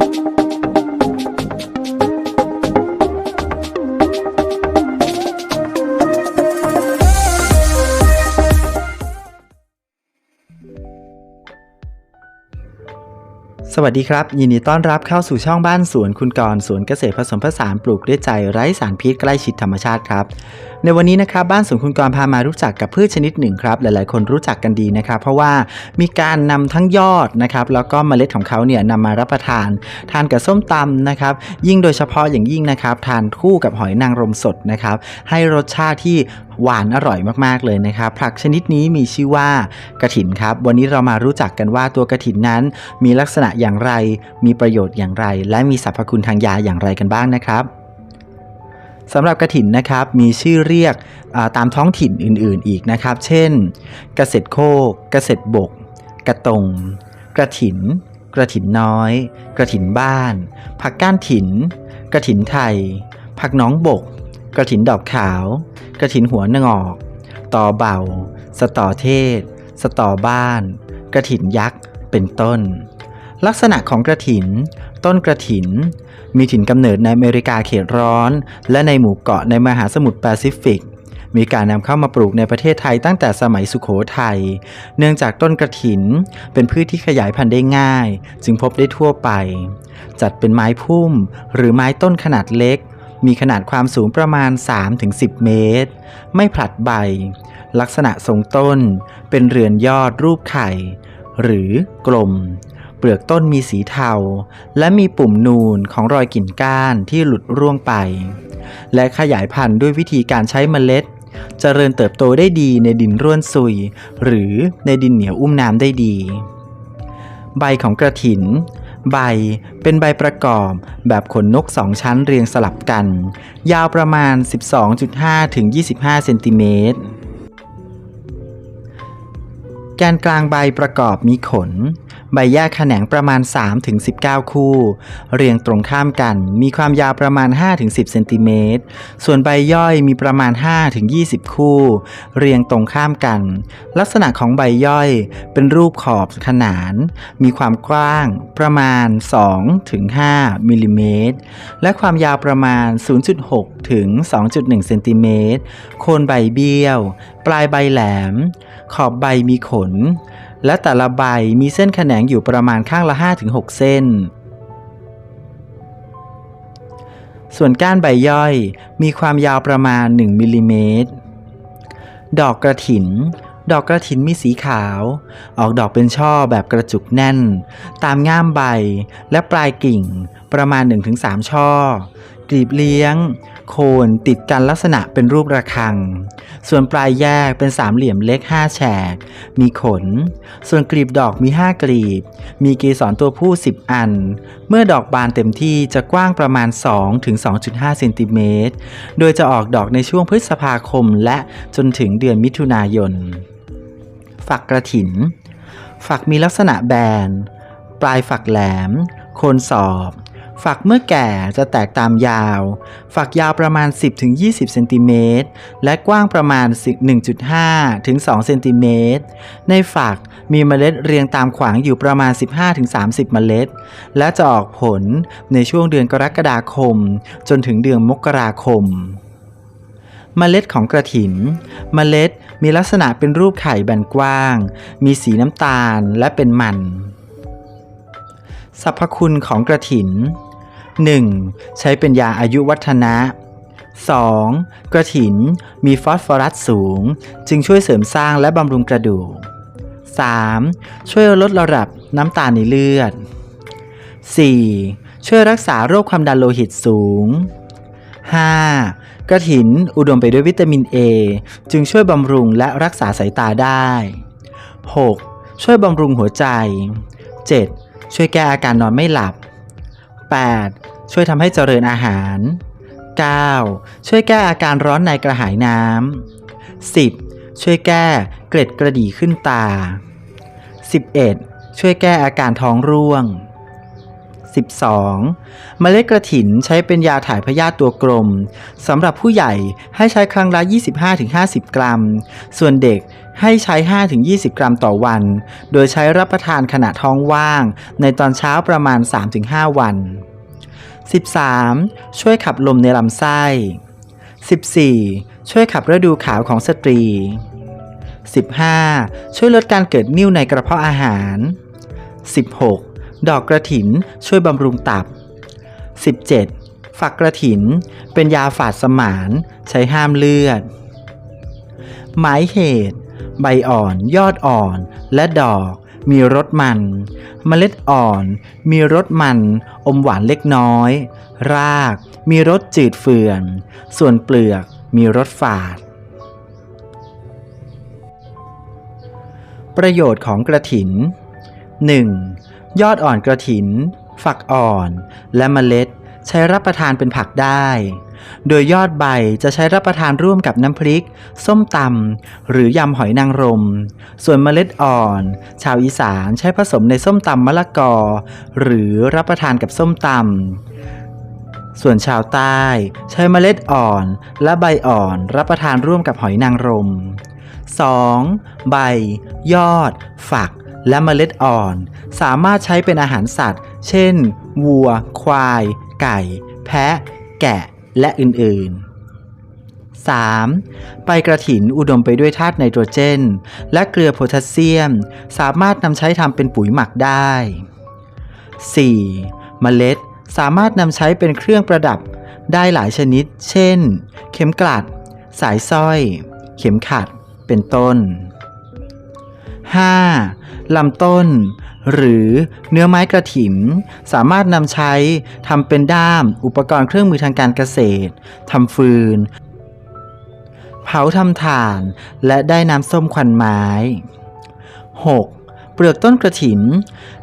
Thank you. สวัสดีครับ ยินดีต้อนรับเข้าสู่ช่องบ้านสวนคุณกรสวนเกษตรผสมผสานปลูกด้วยใจไร้สารพิษใกล้ชิดธรรมชาติครับ ในวันนี้นะครับบ้านสวนคุณกรพามารู้จักกับพืชชนิดหนึ่งครับ หลายๆ คนรู้จักกันดีนะครับ เพราะว่ามีการนำทั้งยอดนะครับ แล้วก็เมล็ดของเขาเนี่ยนำมารับประทาน ทานกับส้มตำนะครับ ยิ่งโดยเฉพาะอย่างยิ่งนะครับ ทานคู่กับหอยนางรมสดนะครับ ให้รสชาติที่ หวานอร่อยมากๆเลยนะครับผักชนิดนี้มีชื่อว่ากระถินครับ วันนี้เรามารู้จักกันว่าตัวกระถินนั้น มีลักษณะอย่างไร มีประโยชน์อย่างไร และมีสรรพคุณทางยาอย่างไรกันบ้างนะครับสำหรับกระถินนะครับมีชื่อเรียกาตามท้องถิ่นอื่นๆอีกนะครับ เช่นกเกษตรโคกเกษตรบก กระตง กระถิน กระถินน้อย กระถินบ้าน ผักก้านถิน กระถินไทย ผักน้องบก กระถินดอกขาว กระถินหัวนงอกต่อเบาสตอเทศ สตอบ้าน กระถินยักษ์เป็นต้น ลักษณะของกระถิน ต้นกระถิน มีถิ่นกำเนิดในอเมริกาเขตร้อน และในหมู่เกาะในมหาสมุทรแปซิฟิก มีการนำเข้ามาปลูกในประเทศไทยตั้งแต่สมัยสุขโขทัย เนื่องจากต้นกระถิน เป็นพืชที่ขยายพันธุ์ได้ง่าย จึงพบได้ทั่วไป จัดเป็นไม้พุ่ม หรือไม้ต้นขนาดเล็ก มีขนาดความสูงประมาณ 3-10 เมตร ไม่ผลัดใบ ลักษณะทรงต้น เป็นเรือนยอดรูปไข่ หรือกลม เปลือกต้นมีสีเทา และมีปุ่มนูนของรอยกิ่นก้านที่หลุดร่วงไป และขยายพันธุ์ด้วยวิธีการใช้เมล็ดเจริญเติบโตได้ดีในดินร่วนซุย หรือในดินเหนียวอุ้มน้ำได้ดี ใบของกระถิน ใบ เป็นใบประกอบ แบบขนนกสองชั้นเรียงสลับกัน ยาวประมาณ 12.5 ถึง 25 เซนติเมตร แกนกลางใบประกอบมีขน ใบแยกแขนงประมาณ 3-19 คู่ เรียงตรงข้ามกัน มีความยาวประมาณ 5-10 เซนติเมตร ส่วนใบย่อยมีประมาณ 5-20 คู่ เรียงตรงข้ามกัน ลักษณะของใบย่อยเป็นรูปขอบขนาน มีความกว้างประมาณ 2-5 มิลลิเมตร และความยาวประมาณ 0.6 ถึง 2.1 เซนติเมตร โคนใบเบี้ยว ปลายใบแหลม ขอบใบมีขน และแต่ละใบมีเส้นแขนงอยู่ประมาณข้างละ 5-6 เส้น ส่วนก้านใบย่อยมีความยาวประมาณ 1มิลลิเมตร ดอกกระถิน ดอกกระถินมีสีขาว ออกดอกเป็นช่อแบบกระจุกแน่น ตามง่ามใบและปลายกิ่งประมาณ 1-3 ช่อกลีบเลี้ยง โคนติดกันลักษณะเป็นรูประฆัง ส่วนปลายแยกเป็นสามเหลี่ยมเล็ก 5 แฉก มีขน ส่วนกลีบดอกมี 5 กลีบ มีเกสรตัวผู้ 10 อัน เมื่อดอกบานเต็มที่จะกว้างประมาณ 2 ถึง 2.5เซนติเมตร โดยจะออกดอกในช่วงพฤษภาคมและจนถึงเดือนมิถุนายน ฝักกระถิน ฝักมีลักษณะแบน ปลายฝักแหลม โคนสอบ ฝักเมื่อแก่จะแตกตามยาว ฝักยาวประมาณ 10-20 เซนติเมตร และกว้างประมาณ 1.5 ถึง 2 เซนติเมตร ในฝักมีเมล็ดเรียงตามขวางอยู่ประมาณ 15-30 เมล็ด และจะออกผลในช่วงเดือนกรกฎาคม จนถึงเดือนมกราคม เมล็ดของกระถิน เมล็ดมีลักษณะเป็นรูปไข่แบนกว้าง มีสีน้ำตาลและเป็นมันสรรพคุณของกระถิน 1. ใช้เป็นยาอายุวัฒนะ 2. กระถินมีฟอสฟอรัสสูง จึงช่วยเสริมสร้างและบำรุงกระดูก 3. ช่วยลดระดับน้ำตาลในเลือด 4. ช่วยรักษาโรคความดันโลหิตสูง 5. กระถินอุดมไปด้วยวิตามิน A จึงช่วยบำรุงและรักษาสายตาได้ 6. ช่วยบำรุงหัวใจ 7. ช่วยแก้อาการนอนไม่หลับ 8. ช่วยทำให้เจริญอาหาร 9. ช่วยแก้อาการร้อนในกระหายน้ำ 10. ช่วยแก้เกล็ดกระดี่ขึ้นตา 11. ช่วยแก้อาการท้องร่วง 12. เมล็ดกระถินใช้เป็นยาถ่ายพยาธิตัวกลมสำหรับผู้ใหญ่ให้ใช้ครั้งละ 25-50 กรัม ส่วนเด็กให้ใช้ 5-20 กรัมต่อวัน โดยใช้รับประทานขณะท้องว่าง ในตอนเช้าประมาณ 3-5 วัน 13. ช่วยขับลมในลำไส้ 14. ช่วยขับฤดูขาวของสตรี 15. ช่วยลดการเกิดนิ่วในกระเพาะอาหาร 16. ดอกกระถินช่วยบำรุงตับ 17. ฝักกระถิน เป็นยาฝาดสมาน ใช้ห้ามเลือด หมายเหตุ ใบอ่อน ยอดอ่อน และดอก มีรสมัน เมล็ดอ่อน มีรสมัน อมหวานเล็กน้อย ราก มีรสจืดเฟื่อน ส่วนเปลือกมีรสฝาด ประโยชน์ของกระถิน 1. ยอดอ่อนกระถิน ฝักอ่อน และเมล็ด ใช้รับประทานเป็นผักได้ โดยยอดใบจะใช้รับประทานร่วมกับน้ำพริก ส้มตำหรือยำหอยนางรม ส่วนเมล็ดอ่อน ชาวอีสานใช้ผสมในส้มตำมะละกอ หรือรับประทานกับส้มตำส่วนชาวใต้ใช้เมล็ดอ่อนและใบอ่อนรับประทานร่วมกับหอยนางรม 2. ใบ ยอด ฝัก และเมล็ดอ่อน สามารถใช้เป็นอาหารสัตว์ เช่น วัว ควาย ไก่ แพะ แกะ และอื่น ๆ 3. ใบกระถินอุดมไปด้วยธาตุไนโตรเจน และเกลือโพแทสเซียม สามารถนำใช้ทำเป็นปุ๋ยหมักได้ 4. เมล็ดสามารถนำใช้เป็นเครื่องประดับได้หลายชนิด เช่น เข็มกลัด สายสร้อย เข็มขัด เป็นต้น 5. ลำต้น หรือเนื้อไม้กระถิน สามารถนำใช้ทำเป็นด้าม อุปกรณ์เครื่องมือทางการเกษตรทำฟืน เผาทำถ่าน และได้น้ำส้มควันไม้ 6. เปลือกต้นกระถิน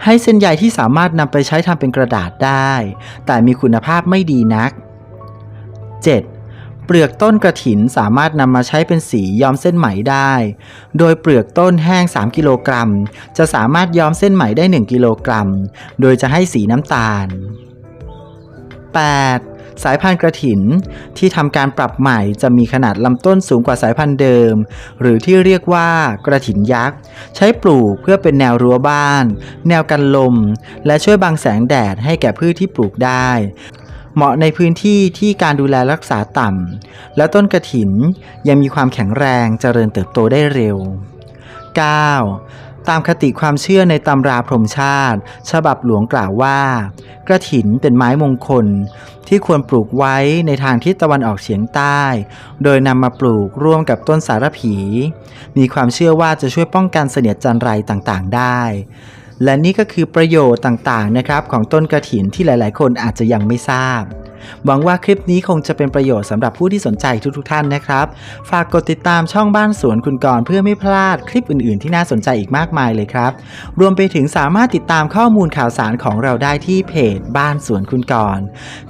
ให้เส้นใยที่สามารถนำไปใช้ทำเป็นกระดาษได้ แต่มีคุณภาพไม่ดีนัก 7. เปลือกต้นกระถินสามารถนำมาใช้เป็นสีย้อมเส้นไหมได้ โดยเปลือกต้นแห้ง 3 กิโลกรัม จะสามารถย้อมเส้นไหมได้ 1 กิโลกรัม โดยจะให้สีน้ำตาล 8. สายพันธุ์กระถินที่ทำการปรับใหม่จะมีขนาดลำต้นสูงกว่าสายพันธุ์เดิม หรือที่เรียกว่ากระถินยักษ์ ใช้ปลูกเพื่อเป็นแนวรั้วบ้าน แนวกันลม และช่วยบังแสงแดดให้แก่พืชที่ปลูกได้ เหมาะในพื้นที่ที่การดูแลรักษาต่ำ และต้นกระถินยังมีความแข็งแรงเจริญเติบโตได้เร็ว 9. ตามคติความเชื่อในตำราพรหมชาติ ฉบับหลวงกล่าวว่า กระถินเป็นไม้มงคล ที่ควรปลูกไว้ในทางทิศตะวันออกเฉียงใต้ โดยนำมาปลูกร่วมกับต้นสารผี มีความเชื่อว่าจะช่วยป้องกันเสนียดจันไรต่างๆ ได้ และนี่ก็คือประโยชน์ต่างๆนะครับของต้นกระถินที่หลาย ๆ คนอาจจะยังไม่ทราบ หวังว่าคลิปนี้คงจะเป็นประโยชน์สำหรับผู้ที่สนใจทุกๆท่านนะครับ ฝากกดติดตามช่องบ้านสวนคุณกรเพื่อไม่พลาดคลิปอื่น ๆ ที่น่าสนใจอีกมากมายเลยครับ รวมไปถึงสามารถติดตามข้อมูลข่าวสารของเราได้ที่เพจบ้านสวนคุณกร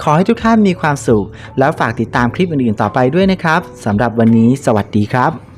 ขอให้ทุกท่านมีความสุข แล้วฝากติดตามคลิปอื่น ๆ ต่อไปด้วยนะครับสำหรับวันนี้ สวัสดีครับ